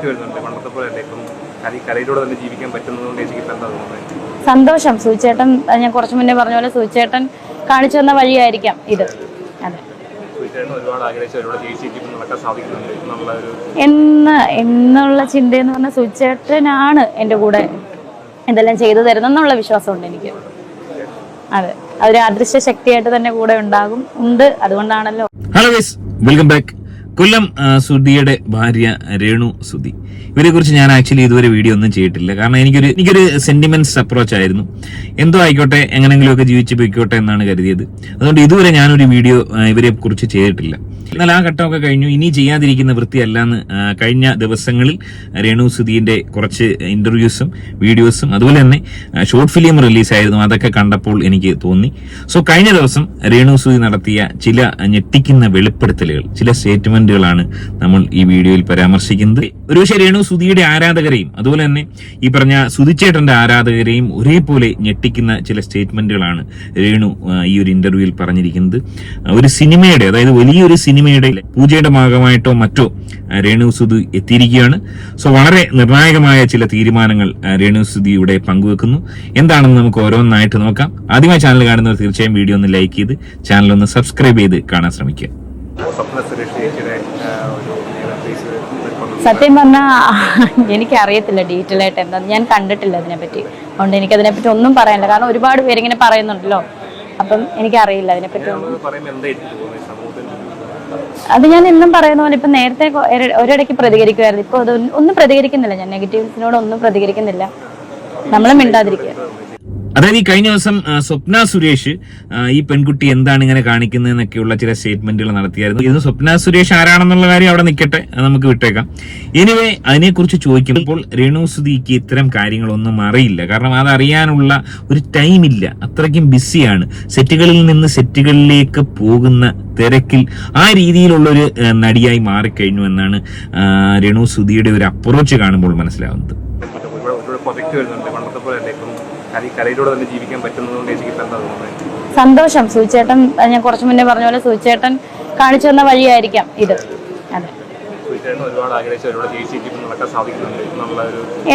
Project വരുന്നുണ്ട്. പണ്ടത്തെ പോലെ അല്ലേ? ഇപ്പം കരി കരയിലൂടെ തന്നെ ജീവിക്കാൻ പറ്റുന്നതുകൊണ്ട് ചേച്ചിക്ക് ഇപ്പം എന്താ തോന്നുന്നത്? സന്തോഷം. സൂചേട്ടൻ ഞാൻ കുറച്ച് മുന്നേ പറഞ്ഞ പോലെ സൂചേട്ടൻ കാണിച്ചു തന്ന വഴിയായിരിക്കാം ഇത്. അതെ. എന്ന് എന്നുള്ള ചിന്തയെന്ന് പറഞ്ഞാൽ സുചേട്ടനാണ് എന്റെ കൂടെ ഇതെല്ലാം ചെയ്തു തരുന്നെന്നുള്ള വിശ്വാസമുണ്ട് എനിക്ക്. അതെ. അതൊരു അദൃശ്യ ശക്തിയായിട്ട് തന്നെ കൂടെ ഉണ്ടാകും ഉണ്ട്. അതുകൊണ്ടാണല്ലോ. ഹലോ വെൽക്കം ബാക്ക് കൊല്ലം സുധിയുടെ ഭാര്യ രേണു സുധി. ഇവരെ കുറിച്ച് ഞാൻ ആക്ച്വലി ഇതുവരെ വീഡിയോ ഒന്നും ചെയ്തിട്ടില്ല. കാരണം എനിക്കൊരു എനിക്കൊരു സെന്റിമെന്റ്സ് അപ്രോച്ച് ആയിരുന്നു. എന്തോ ആയിക്കോട്ടെ എങ്ങനെങ്കിലുമൊക്കെ ജീവിച്ച് പോയിക്കോട്ടെ എന്നാണ് കരുതിയത്. അതുകൊണ്ട് ഇതുവരെ ഞാനൊരു വീഡിയോ ഇവരെ കുറിച്ച് ചെയ്തിട്ടില്ല. എന്നാൽ ആ ഘട്ടമൊക്കെ കഴിഞ്ഞു. ഇനി ചെയ്യാതിരിക്കുന്ന വൃത്തിയല്ല എന്ന് കഴിഞ്ഞ ദിവസങ്ങളിൽ രേണു സുധീന്റെ കുറച്ച് ഇന്റർവ്യൂസും വീഡിയോസും അതുപോലെ തന്നെ ഷോർട്ട് ഫിലിം റിലീസായിരുന്നു അതൊക്കെ കണ്ടപ്പോൾ എനിക്ക് തോന്നി. സോ കഴിഞ്ഞ ദിവസം രേണു സുധി നടത്തിയ ചില ഞെട്ടിക്കുന്ന വെളിപ്പെടുത്തലുകൾ ചില സ്റ്റേറ്റ്മെന്റുകളാണ് നമ്മൾ ഈ വീഡിയോയിൽ പരാമർശിക്കുന്നത്. ഒരുപക്ഷെ രേണു സുധിയുടെ ആരാധകരെയും അതുപോലെ തന്നെ ഈ പറഞ്ഞ സുധിച്ചേട്ടന്റെ ആരാധകരെയും ഒരേപോലെ ഞെട്ടിക്കുന്ന ചില സ്റ്റേറ്റ്മെന്റുകളാണ് രേണു ഈ ഒരു ഇന്റർവ്യൂവിൽ പറഞ്ഞിരിക്കുന്നത്. ഒരു സിനിമയുടെ അതായത് വലിയൊരു സിനിമയുടെ പൂജയുടെ ഭാഗമായിട്ടോ മറ്റോ രേണുസുതി രേണു സുധു എത്തിയിരിക്കുകയാണ്. സോ വളരെ നിർണായകമായ ചില തീരുമാനങ്ങൾ രേണുസുതി രേണു സുധി ഇവിടെ പങ്കുവെക്കുന്നു. എന്താണെന്ന് നമുക്ക് ഓരോന്നായിട്ട് നോക്കാം. ആദ്യമായി ചാനൽ കാണുന്നവർ തീർച്ചയായും വീഡിയോ ഒന്ന് ലൈക്ക് ചെയ്ത് ചാനൽ ഒന്ന് സബ്സ്ക്രൈബ് ചെയ്ത് കാണാൻ ശ്രമിക്കുക. സത്യം പറഞ്ഞാൽ എനിക്കറിയത്തില്ല ഡീറ്റെയിൽ ആയിട്ട് എന്താ ഞാൻ കണ്ടിട്ടില്ല അതിനെപ്പറ്റി. അതുകൊണ്ട് എനിക്ക് അതിനെപ്പറ്റി ഒന്നും പറയാനില്ല. കാരണം ഒരുപാട് പേരിങ്ങനെ പറയുന്നുണ്ടല്ലോ. അപ്പം എനിക്കറിയില്ല അതിനെപ്പറ്റി ഒന്നും പറയുമ്പോൾ എന്തായിരിക്കും തോന്നുന്നത് സമൂഹത്തിൽ അത് ഞാൻ എന്നും പറയുന്ന പോലെ ഇപ്പൊ നേരത്തെ ഒരിടയ്ക്ക് പ്രതികരിക്കുമായിരുന്നു ഇപ്പൊ അത് ഒന്നും പ്രതികരിക്കുന്നില്ല. ഞാൻ നെഗറ്റീവ്സിനോട് ഒന്നും പ്രതികരിക്കുന്നില്ല. നമ്മൾ മിണ്ടാതിരിക്കുക. അതായത് ഈ കഴിഞ്ഞ ദിവസം സ്വപ്ന സുരേഷ് ഈ പെൺകുട്ടി എന്താണ് ഇങ്ങനെ കാണിക്കുന്നതെന്നൊക്കെയുള്ള ചില സ്റ്റേറ്റ്മെന്റുകൾ നടത്തിയായിരുന്നു. ഇത് സ്വപ്ന സുരേഷ് ആരാണെന്നുള്ള കാര്യം അവിടെ നിൽക്കട്ടെ നമുക്ക് വിട്ടേക്കാം. എനിവേ അതിനെക്കുറിച്ച് ചോദിക്കുമ്പോൾ രേണു സുധിക്ക് ഇത്തരം കാര്യങ്ങളൊന്നും അറിയില്ല. കാരണം അതറിയാനുള്ള ഒരു ടൈം ഇല്ല. അത്രയ്ക്കും ബിസിയാണ് സെറ്റുകളിൽ നിന്ന് സെറ്റുകളിലേക്ക് പോകുന്ന തിരക്കിൽ ആ രീതിയിലുള്ള ഒരു നടിയായി മാറിക്കഴിഞ്ഞു എന്നാണ് രേണു സുധിയുടെ ഒരു അപ്രോച്ച് കാണുമ്പോൾ മനസ്സിലാവുന്നത്. കരയിലൂടെ തന്നെ ജീവിക്കാൻ പറ്റുന്നതുകൊണ്ട് ചേച്ചിക്ക് എന്താ തോന്നുന്നത്? സന്തോഷം. സൂചേട്ടൻ ഞാൻ കുറച്ച് മുന്നേ പറഞ്ഞ പോലെ സൂചേട്ടൻ കാണിച്ചു തന്ന വഴിയായിരിക്കാം ഇത്. അതെ.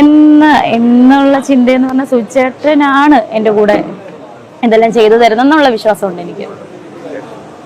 എന്ന് എന്നുള്ള ചിന്തയെന്ന് പറഞ്ഞാൽ സൂചേട്ടനാണ് എന്റെ കൂടെ എന്തെല്ലാം ചെയ്തു തരുന്നെന്നുള്ള വിശ്വാസമുണ്ട് എനിക്ക്.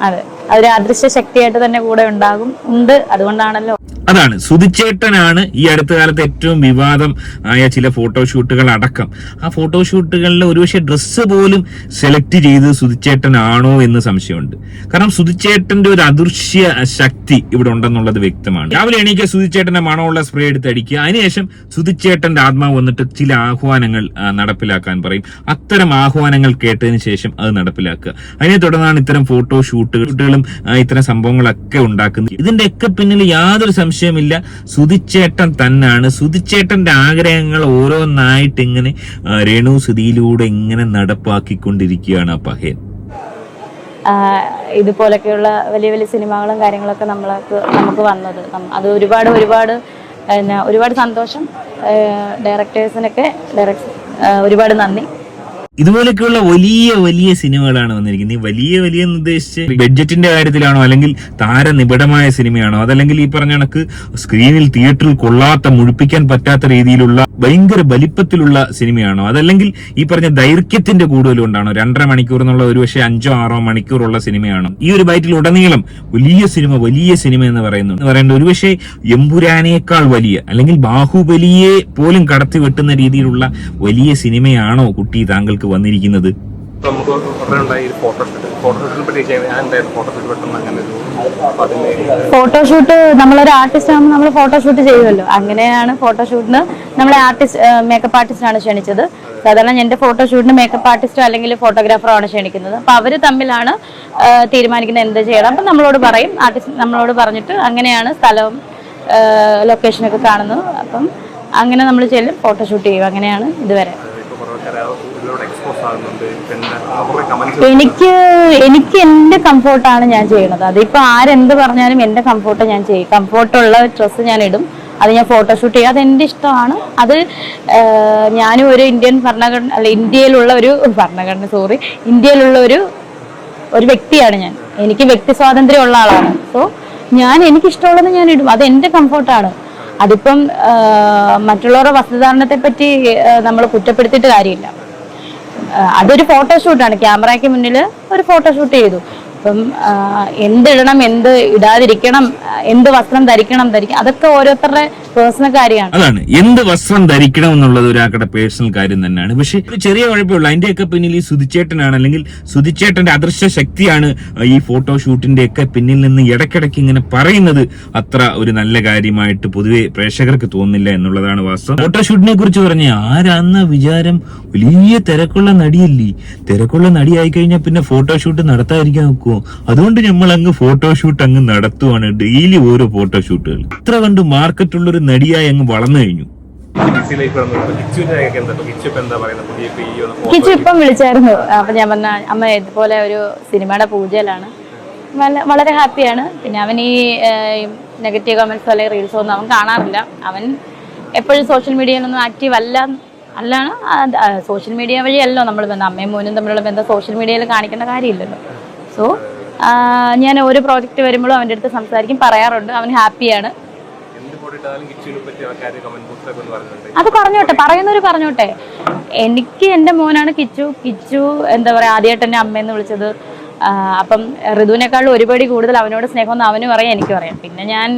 അതെ. അതൊരു അദൃശ്യ ശക്തിയായിട്ട് തന്നെ കൂടെ ഉണ്ടാകും ഉണ്ട്. അതുകൊണ്ടാണല്ലോ അതാണ്. സുധിച്ചേട്ടനാണ് ഈ അടുത്ത കാലത്ത് ഏറ്റവും വിവാദം ആയ ചില ഫോട്ടോഷൂട്ടുകൾ അടക്കം. ആ ഫോട്ടോഷൂട്ടുകളിൽ ഒരുപക്ഷെ ഡ്രസ്സ് പോലും സെലക്ട് ചെയ്ത് സുധിച്ചേട്ടനാണോ എന്ന് സംശയമുണ്ട്. കാരണം സുധിച്ചേട്ടന്റെ ഒരു അദൃശ്യ ശക്തി ഇവിടെ ഉണ്ടെന്നുള്ളത് വ്യക്തമാണ്. രാവിലെ എണീക്കുക സുധിച്ചേട്ടന്റെ മണമുള്ള സ്പ്രേ എടുത്ത് അടിക്കുക അതിനുശേഷം സുധിച്ചേട്ടന്റെ ആത്മാവ് വന്നിട്ട് ചില ആഹ്വാനങ്ങൾ നടപ്പിലാക്കാൻ പറയും. അത്തരം ആഹ്വാനങ്ങൾ കേട്ടതിന് ശേഷം അത് നടപ്പിലാക്കുക. അതിനെ തുടർന്നാണ് ഇത്തരം ഫോട്ടോ ഷൂട്ടുകളും ഇത്തരം സംഭവങ്ങളൊക്കെ ഉണ്ടാക്കുന്നത്. ഇതിന്റെ ഒക്കെ പിന്നിൽ യാതൊരു സംശയമില്ല സുതിച്ചേട്ടൻ തന്നെയാണ് സുതിച്ചേട്ടന്റെ ആഗ്രഹങ്ങൾ ഓരോന്നായിട്ട് ഇങ്ങനെ രേണു സുതിയിലൂടെ ഇങ്ങനെ നടപ്പാക്കിക്കൊണ്ടിരിക്കുകയാണ് ആ പഹയൻ ഇതുപോലൊക്കെയുള്ള വലിയ വലിയ സിനിമകളും കാര്യങ്ങളൊക്കെ നമ്മൾക്ക് നമുക്ക് വന്നത്. അത് ഒരുപാട് ഒരുപാട് പിന്നെ ഒരുപാട് സന്തോഷം ഡയറക്ടേഴ്സിനൊക്കെ ഡയറക്ട് ഒരുപാട് നന്ദി. ഇതുപോലൊക്കെയുള്ള വലിയ വലിയ സിനിമകളാണ് വന്നിരിക്കുന്നത്. ഈ വലിയ വലിയ ഉദ്ദേശിച്ച് ബഡ്ജറ്റിന്റെ കാര്യത്തിലാണോ അല്ലെങ്കിൽ താരനിബിഡമായ സിനിമയാണോ? അതല്ലെങ്കിൽ ഈ പറഞ്ഞ കണക്ക് സ്ക്രീനിൽ തിയേറ്ററിൽ കൊള്ളാത്ത മുഴിപ്പിക്കാൻ പറ്റാത്ത രീതിയിലുള്ള ഭയങ്കര വലിപ്പത്തിലുള്ള സിനിമയാണോ? അതല്ലെങ്കിൽ ഈ പറഞ്ഞ ദൈർഘ്യത്തിന്റെ കൂടുതലുകൊണ്ടാണോ രണ്ടര മണിക്കൂർ എന്നുള്ള ഒരു പക്ഷേ അഞ്ചോ ആറോ മണിക്കൂറുള്ള സിനിമയാണോ? ഈ ഒരു ബൈറ്റിൽ ഉടനീളം വലിയ സിനിമ വലിയ സിനിമ എന്ന് പറയുന്നു പറയുന്നത് ഒരുപക്ഷെ എമ്പുരാനേക്കാൾ വലിയ അല്ലെങ്കിൽ ബാഹുബലിയെ പോലും കടത്തി വെട്ടുന്ന രീതിയിലുള്ള വലിയ സിനിമയാണോ കുട്ടി താങ്കൾക്ക് വന്നിരിക്കുന്നത്? നമുക്ക് ഉണ്ടായി ഒരു ഫോട്ടോഷൂട്ട് ഫോട്ടോഷൂട്ടിനെ പറ്റി ചേച്ചി ഞാൻ എന്തായിരുന്നു ഫോട്ടോഷൂട്ട് പെട്ടെന്ന് അങ്ങനെ ഒരു ഫോട്ടോഷൂട്ട് നമ്മളൊരു ആർട്ടിസ്റ്റ് ആകുമ്പോൾ നമ്മൾ ഫോട്ടോഷൂട്ട് ചെയ്യുമല്ലോ. അങ്ങനെയാണ് ഫോട്ടോഷൂട്ടിന് നമ്മളെ ആർട്ടിസ്റ്റ് മേക്കപ്പ് ആർട്ടിസ്റ്റാണ് ക്ഷണിച്ചത്. സാധാരണ എന്റെ ഫോട്ടോഷൂട്ടിന് മേക്കപ്പ് ആർട്ടിസ്റ്റോ അല്ലെങ്കിൽ ഫോട്ടോഗ്രാഫറോ ആണ് ക്ഷണിക്കുന്നത്. അപ്പോൾ അവർ തമ്മിലാണ് തീരുമാനിക്കുന്നത് എന്ത് ചെയ്യണം. അപ്പം നമ്മളോട് പറയും. ആർട്ടിസ്റ്റ് നമ്മളോട് പറഞ്ഞിട്ട് അങ്ങനെയാണ് സ്ഥലവും ലൊക്കേഷനൊക്കെ കാണുന്നത്. അപ്പം അങ്ങനെ നമ്മൾ ചെല്ലും ഫോട്ടോഷൂട്ട് ചെയ്യും. അങ്ങനെയാണ് ഇതുവരെ. എനിക്ക് എനിക്ക് എന്റെ കംഫോർട്ടാണ് ഞാൻ ചെയ്യുന്നത് അതിപ്പോ ആരെന്ത് പറഞ്ഞാലും എന്റെ കംഫോർട്ട് ഞാൻ ചെയ്യും. കംഫോർട്ടുള്ള ഡ്രസ്സ് ഞാൻ ഇടും. അത് ഞാൻ ഫോട്ടോഷൂട്ട് ചെയ്യും. അത് എന്റെ ഇഷ്ടമാണ്. അത് ഞാനും ഒരു ഇന്ത്യൻ ഭരണഘടന അല്ല ഇന്ത്യയിലുള്ള ഒരു ഭരണഘടന സോറി ഇന്ത്യയിലുള്ള ഒരു ഒരു വ്യക്തിയാണ് ഞാൻ. എനിക്ക് വ്യക്തി സ്വാതന്ത്ര്യം ഉള്ള ആളാണ്. സോ ഞാൻ എനിക്കിഷ്ടമുള്ളത് ഞാൻ ഇടും. അത് എന്റെ കംഫോർട്ടാണ് അതിപ്പം മറ്റുള്ളവരുടെ വസ്ത്രധാരണത്തെ പറ്റി നമ്മൾ കുറ്റപ്പെടുത്തിയിട്ട് കാര്യമില്ല. അതൊരു ഫോട്ടോഷൂട്ടാണ് ക്യാമറയ്ക്ക് മുന്നിൽ ഒരു ഫോട്ടോഷൂട്ട് ചെയ്തു. അപ്പം എന്തിടണം എന്ത് ഇടാതിരിക്കണം എന്ത് വസ്ത്രം ധരിക്കണം ധരിക്കണം അതൊക്കെ ഓരോരുത്തരുടെ പേഴ്സണൽ കാര്യമാണ്. അതാണ്. എന്ത് വസ്ത്രം ധരിക്കണം എന്നുള്ളത് ഒരാളുടെ പേഴ്സണൽ കാര്യം തന്നെയാണ്. പക്ഷെ ഒരു ചെറിയ കുഴപ്പമുള്ളൂ അതിന്റെയൊക്കെ പിന്നിൽ ഈ സുതിച്ചേട്ടനാണ് അല്ലെങ്കിൽ സുതിച്ചേട്ടന്റെ അദൃശ്യ ശക്തിയാണ് ഈ ഫോട്ടോഷൂട്ടിന്റെ ഒക്കെ പിന്നിൽ നിന്ന് ഇടയ്ക്കിടയ്ക്ക് ഇങ്ങനെ പറയുന്നത് അത്ര ഒരു നല്ല കാര്യമായിട്ട് പൊതുവെ പ്രേക്ഷകർക്ക് തോന്നുന്നില്ല എന്നുള്ളതാണ് വാസ്തവം. ഫോട്ടോഷൂട്ടിനെ കുറിച്ച് പറഞ്ഞ ആരാന്ന വിചാരം വലിയ തിരക്കുള്ള നടിയല്ലേ? തിരക്കുള്ള നടിയായി കഴിഞ്ഞാൽ പിന്നെ ഫോട്ടോഷൂട്ട് നടത്താതിരിക്കാൻ നോക്കുമോ അതുകൊണ്ട് നമ്മൾ അങ്ങ് ഫോട്ടോഷൂട്ട് അങ്ങ് നടത്തുവാണ് ഡെയിലി ഓരോ ഫോട്ടോഷൂട്ടുകൾ ഇത്ര കണ്ട് മാർക്കറ്റുള്ള ഒരു നടിയായി അങ്ങ് വളർന്നു കഴിഞ്ഞു. കിച്ചു ഇപ്പം വിളിച്ചായിരുന്നു. അപ്പൊ ഞാൻ പറഞ്ഞ അമ്മ ഇതുപോലെ ഒരു സിനിമയുടെ പൂജയിലാണ്. വളരെ ഹാപ്പിയാണ്. പിന്നെ അവൻ ഈ നെഗറ്റീവ് കമന്റ്സ് അല്ലെങ്കിൽ റീൽസോ ഒന്നും അവൻ കാണാറില്ല. അവൻ എപ്പോഴും സോഷ്യൽ മീഡിയയിലൊന്നും ആക്റ്റീവ് അല്ല. അല്ലാണ്? സോഷ്യൽ മീഡിയ വഴിയല്ലോ നമ്മൾ ബന്ധം. അമ്മയും മോനും തമ്മിലുള്ള ബന്ധം സോഷ്യൽ മീഡിയയിൽ കാണിക്കേണ്ട കാര്യമില്ലല്ലോ. സോ ഞാൻ ഓരോ പ്രോജക്റ്റ് വരുമ്പോഴും അവന്റെ അടുത്ത് സംസാരിക്കും പറയാറുണ്ട്. അവൻ ഹാപ്പിയാണ്. അത് പറഞ്ഞോട്ടെ പറയുന്നവര് പറഞ്ഞോട്ടെ. എനിക്ക് എന്റെ മോനാണ് കിച്ചു. കിച്ചു എന്താ പറയാ ആദ്യമായിട്ട് എന്നെ അമ്മയെന്ന് വിളിച്ചത്. അപ്പം ഋതുവിനേക്കാളും ഒരുപടി കൂടുതൽ അവനോട് സ്നേഹം സ്നേഹമെന്ന് അവനും പറയാം എനിക്ക് അറിയാം പിന്നെ ഞാൻ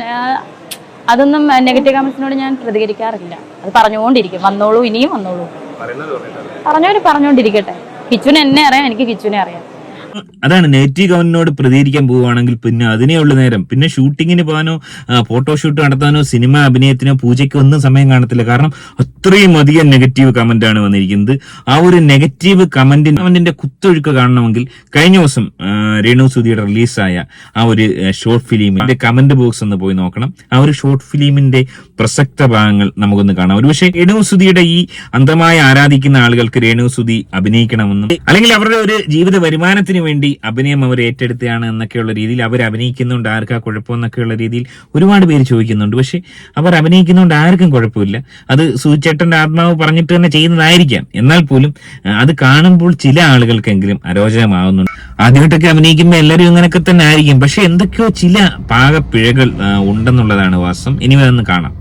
അതൊന്നും നെഗറ്റീവ് കമന്റ്സിനോട് ഞാൻ പ്രതികരിക്കാറില്ല. അത് പറഞ്ഞുകൊണ്ടിരിക്കും. വന്നോളൂ ഇനിയും വന്നോളൂ. പറഞ്ഞവര് പറഞ്ഞുകൊണ്ടിരിക്കട്ടെ. കിച്ചുവിനെ എന്നെ അറിയാം എനിക്ക് കിച്ചുനെ അറിയാം. അതാണ് നേറ്റീവ് കമന്റിനോട് പ്രതികരിക്കാൻ പോവുകയാണെങ്കിൽ പിന്നെ അതിനേ ഉള്ള നേരം. പിന്നെ ഷൂട്ടിങ്ങിന് പോകാനോ ഫോട്ടോ ഷൂട്ട് നടത്താനോ സിനിമ അഭിനയത്തിനോ പൂജയ്ക്കോ ഒന്നും സമയം കാണത്തില്ല. കാരണം അത്രയും അധികം നെഗറ്റീവ് കമന്റ് ആണ് വന്നിരിക്കുന്നത്. ആ ഒരു നെഗറ്റീവ് കമന്റിന് കമന്റിന്റെ കുത്തൊഴുക്ക് കാണണമെങ്കിൽ കഴിഞ്ഞ ദിവസം രേണു സുധിയുടെ റിലീസായ ആ ഒരു ഷോർട്ട് ഫിലിമിന്റെ കമന്റ് ബോക്സ് ഒന്ന് പോയി നോക്കണം. ആ ഒരു ഷോർട്ട് ഫിലിമിന്റെ പ്രസക്ത ഭാഗങ്ങൾ നമുക്കൊന്ന് കാണാം. ഒരുപക്ഷെ രേണുസുതിയുടെ ഈ അന്തമായി ആരാധിക്കുന്ന ആളുകൾക്ക് രേണുസുതി അഭിനയിക്കണമെന്നും അല്ലെങ്കിൽ അവരുടെ ഒരു ജീവിത വരുമാനത്തിന് വേണ്ടി അഭിനയം അവർ ഏറ്റെടുത്തതാണ് എന്നൊക്കെയുള്ള രീതിയിൽ അവർ അഭിനയിക്കുന്നുണ്ട് ആർക്കാ കുഴപ്പമെന്നൊക്കെയുള്ള രീതിയിൽ ഒരുപാട് പേര് ചോദിക്കുന്നുണ്ട്. പക്ഷെ അവർ അഭിനയിക്കുന്നതുകൊണ്ട് ആർക്കും കുഴപ്പമില്ല. അത് സൂചേട്ടന്റെ ആത്മാവ് പറഞ്ഞിട്ട് തന്നെ ചെയ്യുന്നതായിരിക്കാം. എന്നാൽ പോലും അത് കാണുമ്പോൾ ചില ആളുകൾക്കെങ്കിലും അരോചകമാവുന്നുണ്ട്. ആദ്യമായിട്ടൊക്കെ അഭിനയിക്കുമ്പോൾ എല്ലാവരും ഇങ്ങനെയൊക്കെ തന്നെ ആയിരിക്കും. പക്ഷെ എന്തൊക്കെയോ ചില പാകപ്പിഴകൾ ഉണ്ടെന്നുള്ളതാണ് വാസം ഇനി അതൊന്ന് കാണാം.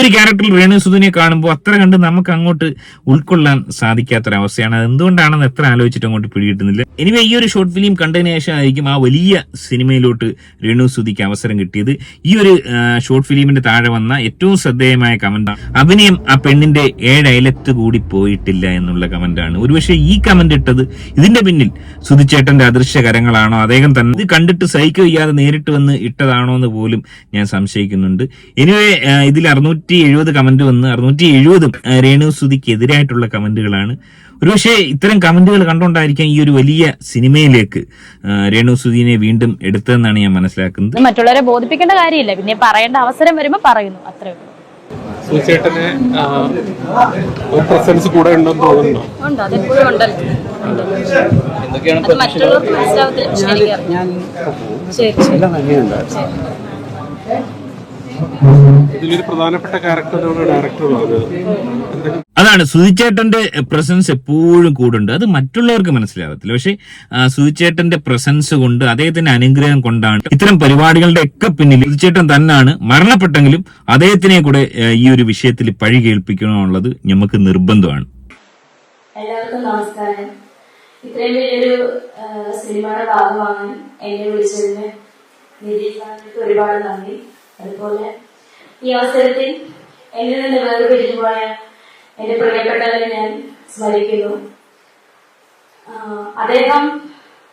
ഒരു ക്യാരക്ടറിൽ രേണുസുദിനെ കാണുമ്പോൾ അത്ര കണ്ട് നമുക്ക് അങ്ങോട്ട് ഉൾക്കൊള്ളാൻ സാധിക്കാത്തൊരവസ്ഥയാണ്. അത് എന്തുകൊണ്ടാണെന്ന് എത്ര ആലോചിച്ചിട്ട് അങ്ങോട്ട് പിടികിട്ടുന്നില്ല. എനിവേ ഈ ഒരു ഷോർട്ട് ഫിലിം കണ്ടതിന് ശേഷമായിരിക്കും ആ വലിയ സിനിമയിലോട്ട് രേണു സുധിക്ക് അവസരം കിട്ടിയത്. ഈ ഒരു ഷോർട്ട് ഫിലിമിന്റെ താഴെ വന്ന ഏറ്റവും ശ്രദ്ധേയമായ കമന്റ് അഭിനയം ആ പെണ്ണിന്റെ ഏഴ് കൂടി പോയിട്ടില്ല എന്നുള്ള കമന്റാണ് ഒരുപക്ഷെ ഈ കമന്റ് ഇട്ടത് ഇതിന്റെ പിന്നിൽ സുധിച്ചേട്ടന്റെ അദൃശ്യ കരങ്ങളാണോ? അദ്ദേഹം തന്നെ ഇത് കണ്ടിട്ട് സഹിക്കുകയ്യാതെ നേരിട്ട് വന്ന് ഇട്ടതാണോ എന്ന് പോലും ഞാൻ സംശയിക്കുന്നുണ്ട്. എനിവേ ഇതിൽ അറുന്നൂറ്റി എഴുപത് കമന്റ് വന്ന് അറുന്നൂറ്റി എഴുപതും രേണു സുധിക്ക് എതിരായിട്ടുള്ള കമന്റുകളാണ്. ഒരുപക്ഷെ ഇത്തരം കമന്റുകൾ കണ്ടുകൊണ്ടായിരിക്കാം ഈ ഒരു വലിയ സിനിമയിലേക്ക് രേണു സുധീനെ വീണ്ടും എടുത്തതെന്നാണ് ഞാൻ മനസ്സിലാക്കുന്നത്. ഇത് മറ്റുള്ളവരെ ബോധിപ്പിക്കേണ്ട കാര്യമില്ല. പിന്നെ പറയേണ്ട അവസരം വരുമ്പോൾ പറയുന്നു. അത്രേ ഉള്ളൂ. സുചേട്ടന് പ്രസൻസ് കൂടെ ഉണ്ടെന്ന് തോന്നുന്നു ഞാൻ ഇതിലൊരു പ്രധാനപ്പെട്ട ക്യാരക്ടറാണ് ഡയറക്ടർ പറഞ്ഞത് അതാണ് സുധിച്ചേട്ടന്റെ പ്രസൻസ് എപ്പോഴും കൂടുണ്ട്. അത് മറ്റുള്ളവർക്ക് മനസ്സിലാവത്തില്ല. പക്ഷെ സുധിച്ചേട്ടന്റെ പ്രസൻസ് കൊണ്ട് അദ്ദേഹത്തിന്റെ അനുഗ്രഹം കൊണ്ടാണ് ഇത്തരം പരിപാടികളുടെ ഒക്കെ പിന്നിൽ സുധിച്ചേട്ടൻ തന്നെയാണ് മരണപ്പെട്ടെങ്കിലും അദ്ദേഹത്തിനെ കൂടെ ഈ ഒരു വിഷയത്തിൽ പഴി കേൾപ്പിക്കണമെന്നുള്ളത് നമുക്ക് നിർബന്ധമാണ്. എല്ലാവർക്കും നമസ്കാരം. ഇത്രയും വലിയൊരു സിനിമയുടെ ഭാഗമാണ് എന്നെ വിളിച്ചതിന് സാറിന് ഒരുപാട് നന്ദി. അതുപോലെ ഈ അവസരത്തിൽ എന്നിൽ നിന്ന് വേർപിരിഞ്ഞു പോയ എന്റെ പ്രിയപ്പെട്ടവരെ ഞാൻ സ്മരിക്കുന്നു. അദ്ദേഹം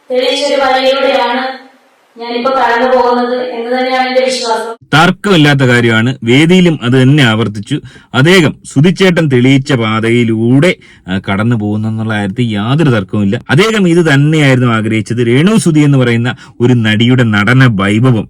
തെളിയിച്ചൊരു വഴിയിലൂടെയാണ് ഞാനിപ്പോ പോകുന്നത് തന്നെയാണ് വിശ്വാസം. തർക്കമില്ലാത്ത കാര്യമാണ്. വേദിയിലും അത് തന്നെ ആവർത്തിച്ചു. അദ്ദേഹം സുതിച്ചേട്ടൻ തെളിയിച്ച പാതയിലൂടെ കടന്നു പോകുന്നു കാര്യത്തിൽ യാതൊരു തർക്കവുമില്ല. അദ്ദേഹം ഇത് തന്നെയായിരുന്നു ആഗ്രഹിച്ചത്. രേണു സുതി എന്ന് പറയുന്ന ഒരു നടിയുടെ നടന വൈഭവം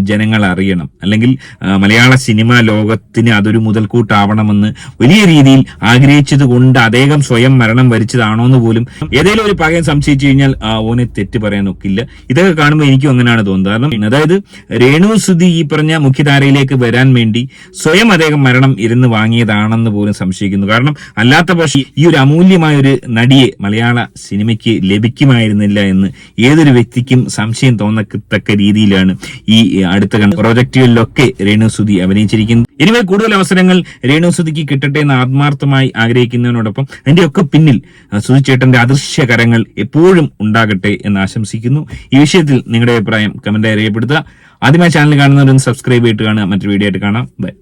ജനങ്ങൾ അറിയണം. അല്ലെങ്കിൽ മലയാള സിനിമാ ലോകത്തിന് അതൊരു മുതൽക്കൂട്ടാവണമെന്ന് വലിയ രീതിയിൽ ആഗ്രഹിച്ചത് കൊണ്ട് അദ്ദേഹം സ്വയം മരണം വരിച്ചതാണോ എന്ന് പോലും ഏതെങ്കിലും ഒരു പകയം സംശയിച്ചു കഴിഞ്ഞാൽ ഓനെ തെറ്റ് പറയാൻ ഒക്കില്ല. ഇതൊക്കെ കാണുമ്പോൾ എനിക്കും അങ്ങനെയാണ് തോന്നുന്നത്. കാരണം അതായത് രേണു സുധി ഈ പറഞ്ഞ മുഖ്യധാരയിലേക്ക് വരാൻ വേണ്ടി സ്വയം അദ്ദേഹം മരണം ഇരുന്ന് വാങ്ങിയതാണെന്ന് പോലും സംശയിക്കുന്നു. കാരണം അല്ലാത്ത പക്ഷേ ഈ ഒരു അമൂല്യമായ ഒരു നടിയെ മലയാള സിനിമയ്ക്ക് ലഭിക്കുമായിരുന്നില്ല എന്ന് ഏതൊരു വ്യക്തിക്കും സംശയം തോന്നത്തക്ക രീതിയിലാണ് ഈ അടുത്ത പ്രോജക്റ്റുകളിലൊക്കെ രേണു സുധി അഭിനയിച്ചിരിക്കുന്നത്. ഇനിമേ കൂടുതൽ അവസരങ്ങൾ രേണു സുധിക്ക് കിട്ടട്ടെ എന്ന് ആത്മാർത്ഥമായി ആഗ്രഹിക്കുന്നതിനോടൊപ്പം അതിന്റെ ഒക്കെ പിന്നിൽ സുധിച്ചേട്ടന്റെ സുധി ചേട്ടന്റെ അദൃശ്യ കരങ്ങൾ എപ്പോഴും ഉണ്ടാകട്ടെ എന്ന് ആശംസിക്കുന്നു. ഈ വിഷയത്തിൽ നിങ്ങളുടെ അഭിപ്രായം കമന്റായി രേഖപ്പെടുത്തുക. ആദ്യമായി ചാനൽ കാണുന്നവരും സബ്സ്ക്രൈബ് ചെയ്തിട്ട് കാണുക. മറ്റൊരു വീഡിയോ ആയിട്ട് കാണാം. ബൈ